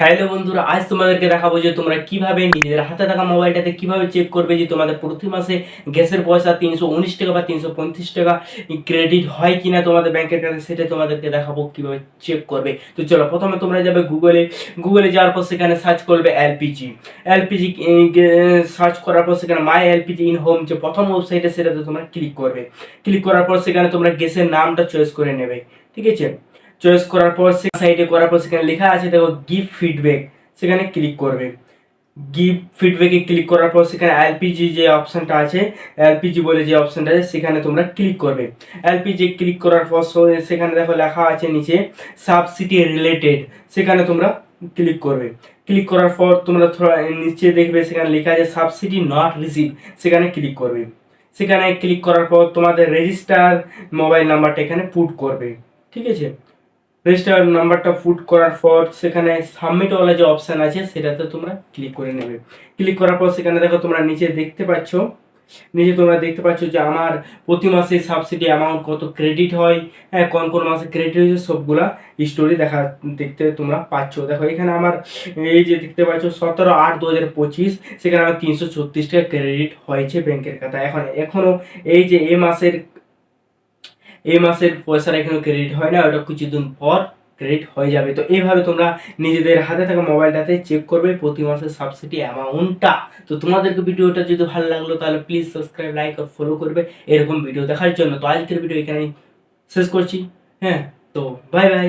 Hello বন্ধুরা, আজ তোমাদেরকে দেখাবো যে তোমরা কীভাবে নিজেদের হাতে থাকা মোবাইলটাতে কীভাবে চেক করবে যে তোমাদের প্রতি মাসে গ্যাসের পয়সা তিনশো উনিশ টাকা বা তিনশো পঁয়ত্রিশ টাকা ক্রেডিট হয় কিনা তোমাদের ব্যাংকের কাছে, সেটা তোমাদেরকে দেখাবো কীভাবে চেক করবে। তো চলো, প্রথমে তোমরা যাবে গুগলে গুগলে যাওয়ার পর সেখানে সার্চ করবে এলপিজি এলপিজি সার্চ করার পর সেখানে মাই এলপিজি ইন হোম যে প্রথম ওয়েবসাইটে সেটাতে তোমরা ক্লিক করবে। ক্লিক করার পর সেখানে তোমরা গ্যাসের নামটা চয়েস করে নেবে। ঠিক আছে? চয়েস করার পর সে সাইডে করার পর সেখানে লেখা আছে, দেখো গিভ ফিডব্যাক সেখানে ক্লিক করবে। গিভ ফিডব্যাকে ক্লিক করার পর সেখানে এলপিজি যে অপশনটা আছে এলপিজি বলে যে অপশনটা আছে, সেখানে তোমরা ক্লিক করবে। এলপিজি ক্লিক করার পর সেখানে দেখো লেখা আছে নিচে সাবসিডি রিলেটেড সেখানে তোমরা ক্লিক করবে। ক্লিক করার পর তোমরা থোড়া নিচে দেখবে, সেখানে লেখা আছে সাবসিডি নট রিসিভ সেখানে ক্লিক করবে। সেখানে ক্লিক করার পর তোমাদের রেজিস্টার মোবাইল নাম্বারটা এখানে পুট করবে। ঠিক আছে? রেজিস্টার নাম্বারটা ফুট করার পর সেখানে সাবমিট ওয়ালা যে অপশান আছে, সেটাতে তোমরা ক্লিক করে নেবে। ক্লিক করার পর সেখানে দেখো তোমরা নিচে দেখতে পাচ্ছ, নিচে তোমরা দেখতে পাচ্ছ যে আমার প্রতি মাসে সাবসিডি অ্যামাউন্ট কত ক্রেডিট হয় হ্যাঁ কোন কোন মাসে ক্রেডিট হয়েছে, সবগুলা স্টোরি দেখা, দেখতে তোমরা পাচ্ছ। দেখো, এখানে আমার এই যে দেখতে পাচ্ছ, সতেরো আট দু হাজার পঁচিশ, সেখানে আমার তিনশো ছত্রিশ টাকা ক্রেডিট হয়েছে ব্যাংকের খাতা এখন এখনও এই যে এ মাসের এই মাসের পয়সাটা এখনও ক্রেডিট হয় না, ওটা কিছুদিন পর ক্রেডিট হয়ে যাবে। তো এইভাবে তোমরা নিজেদের হাতে থাকা মোবাইলটাতে চেক করবে প্রতি মাসের সাবসিডি অ্যামাউন্টটা তো তোমাদেরকে ভিডিওটা যদি ভালো লাগল, তাহলে প্লিজ সাবস্ক্রাইব লাইক আর ফলো করবে এরকম ভিডিও দেখার জন্য। তো আজকের ভিডিও এখানে শেষ করছি। হ্যাঁ তো বাই বাই